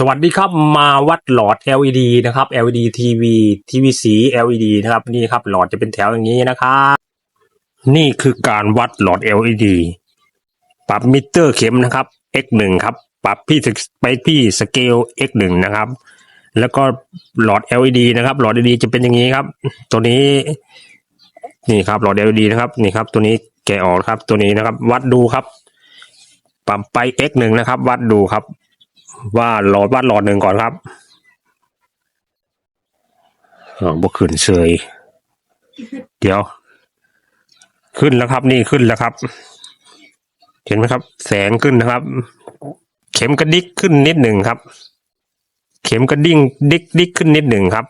สวัสดีครับมาวัดหลอด LED นะครับ LED TV ทีวีสี LED นะครับนี่ครับหลอดจะเป็นแถวอย่างนี้นะครับนี่คือการวัดหลอด LED ปรับมิเตอร์เข็มนะครับ x 1 ครับ ปรับพี่ไปพี่สเกล x 1 นะครับ แล้วก็หลอด LED นะครับหลอด LED จะเป็นอย่างนี้ครับ ตัวนี้ นี่ครับหลอด LED นะครับนี่ครับ ตัวนี้แกะออกครับ ตัวนี้นะครับ วัดดูครับ ปรับไป x หนึ่งนะครับ วัดดูครับ ว่าหลอดวัดหลอดหนึ่งก่อนครับอ๋อบกขึ้นเสยเดี๋ยว ขึ้นแล้วครับ นี่ขึ้นแล้วครับ เห็นไหมครับ แสงขึ้นนะครับ เข็มกระดิกขึ้นนิดหนึ่งครับ เข็มกระดิ่งดิกดิกขึ้นนิดหนึ่งครับ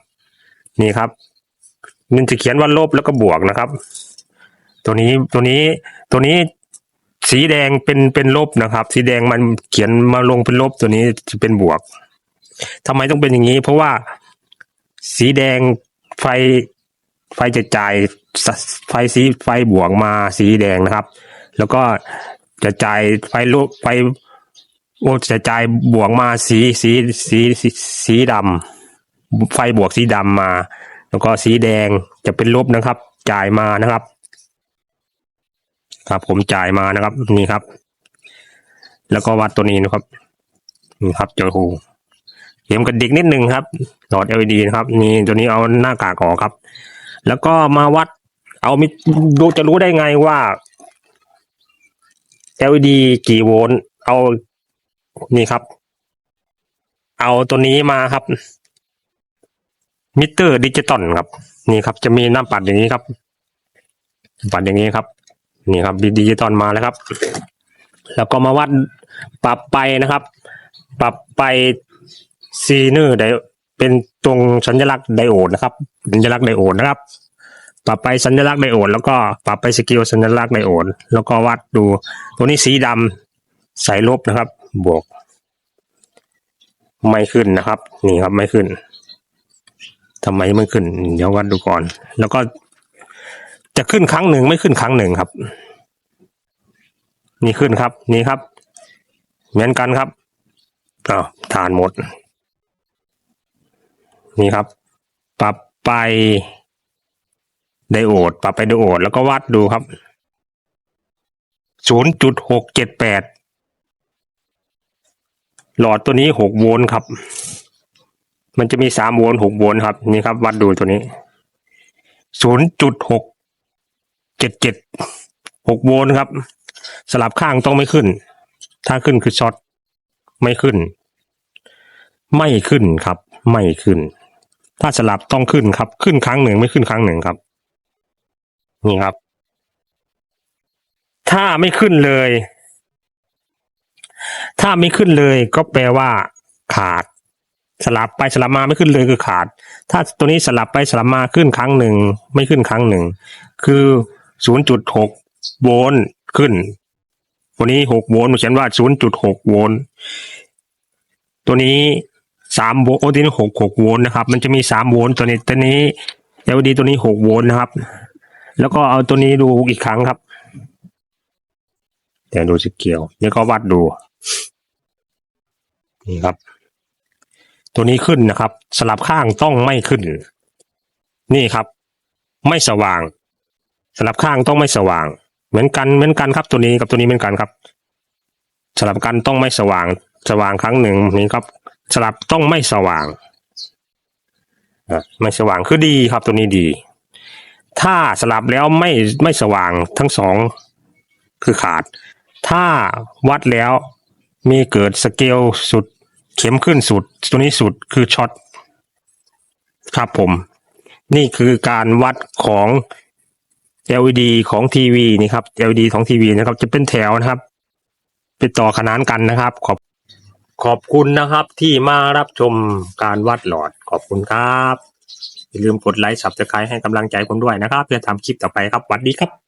นี่ครับ มันจะเขียนว่าลบแล้วก็บวกนะครับ ตัวนี้ตัวนี้ตัวนี้ สีแดงเป็นเป็นลบนะครับ สีแดงมันเขียนมาลงเป็นลบตัวนี้จะเป็นบวกทำไมต้องเป็นอย่างนี้ เพราะว่าสีแดงไฟไฟจะจ่ายไฟสีไฟบวกมาสีแดงนะครับ แล้วก็จะจ่ายไฟลบไฟโอจะจ่ายบวกมาสีสีสีสีสีดำไฟบวกสีดำมา แล้วก็สีแดงจะเป็นลบนะครับ จ่ายมานะครับ ครับ ผมจ่ายมานะครับ นี่ครับ แล้วก็วัดตัวนี้นะครับนี่ครับจอหูเข็มกระดิกนิดนึงครับหลอด LED นะครับนี่ตัวนี้เอาหน้ากากออกครับ แล้วก็มาวัด เอามิดูจะรู้ได้ไงว่า LED กี่โวลต์เอานี่ครับ เอาตัวนี้มาครับ มิเตอร์ดิจิตอลครับ นี่ครับ จะมีหน้าปัดอย่างนี้ครับ ปัดอย่างนี้ครับ นี่ครับดิจิตอลมาแล้วครับ แล้วก็มาวัดปรับไปนะครับ ปรับไปซีเนอร์ไดเป็นตรงสัญลักษณ์ไดโอดนะครับ สัญลักษณ์ไดโอดนะครับ ปรับไปสัญลักษณ์ไดโอดแล้วก็ปรับไปสกิลสัญลักษณ์ไดโอดแล้วก็วัดดู ตัวนี้สีดำใส่ลบนะครับ บวก ไม่ขึ้นนะครับ นี่ครับไม่ขึ้นทำไมไม่ขึ้น เดี๋ยววัดดูก่อน แล้วก็ จะขึ้นครั้งหนึ่งไม่ขึ้นครั้งหนึ่งครับ นี่ขึ้นครับ นี่ครับ เหมือนกันครับอ้าวฐานหมด นี่ครับ ปรับไปไดโอด ปรับไปไดโอด แล้วก็วัดดูครับศูนย์จุดหกเจ็ดแปดหลอดตัวนี้หกโวลต์ครับ มันจะมีสามโวลต์หกโวลต์ครับ นี่ครับ วัดดูตัวนี้ศูนย์จุดหก เจ็ดเจ็ดหกโวลต์ครับ สลับข้างต้องไม่ขึ้น ถ้าขึ้นคือช็อตไม่ขึ้น ไม่ขึ้นครับ ไม่ขึ้น ถ้าสลับต้องขึ้นครับ ขึ้นครั้งหนึ่งไม่ขึ้นครั้งหนึ่งครับ นี่ครับ ถ้าไม่ขึ้นเลย ถ้าไม่ขึ้นเลยก็แปลว่า ขาด สลับไปสลับมาไม่ขึ้นเลยคือขาด ถ้าตัวนี้สลับไปสลับมาขึ้นครั้งหนึ่งไม่ขึ้นครั้งหนึ่ง คือ ศูนย์จุดหกโวลต์ขึ้น ตัวนี้หกโวลต์เขียนว่าศูนย์จุดหกโวลต์ตัวนี้สามโวลต์โอ้ตัวนี้หกหกโวลต์นะครับ มันจะมีสามโวลต์ตัวนี้ตัวนี้ LED ตัวนี้หกโวลต์นะครับ แล้วก็เอาตัวนี้ดูอีกครั้งครับเดี๋ยวดูสเกลแล้วก็วัดดูนี่ครับ ตัวนี้ขึ้นนะครับ สลับข้างต้องไม่ขึ้น นี่ครับ ไม่สว่าง สลับข้างต้องไม่สว่าง เหมือนกันเหมือนกันครับตัวนี้กับตัวนี้เหมือนกันครับ สลับกันต้องไม่สว่าง สว่างครั้งหนึ่งนี่ครับ สลับต้องไม่สว่างไม่สว่างคือดีครับตัวนี้ดี ถ้าสลับแล้วไม่ไม่สว่างทั้งสองคือขาด ถ้าวัดแล้วมีเกิดสเกลสุด เข็มขึ้นสุด ตัวนี้สุดคือช็อตครับผม นี่คือการวัดของ LED ของทีวีนี่ครับ LED ของทีวีนะครับ จะเป็นแถวนะครับไปต่อขนานกันนะครับ ขอบขอบคุณนะครับ ที่มารับชมการวัดหลอดขอบคุณครับ อย่าลืมกดไลค์สับสไครต์ให้กำลังใจผมด้วยนะครับเพื่อทำคลิปต่อไปครับสวัสดีครับ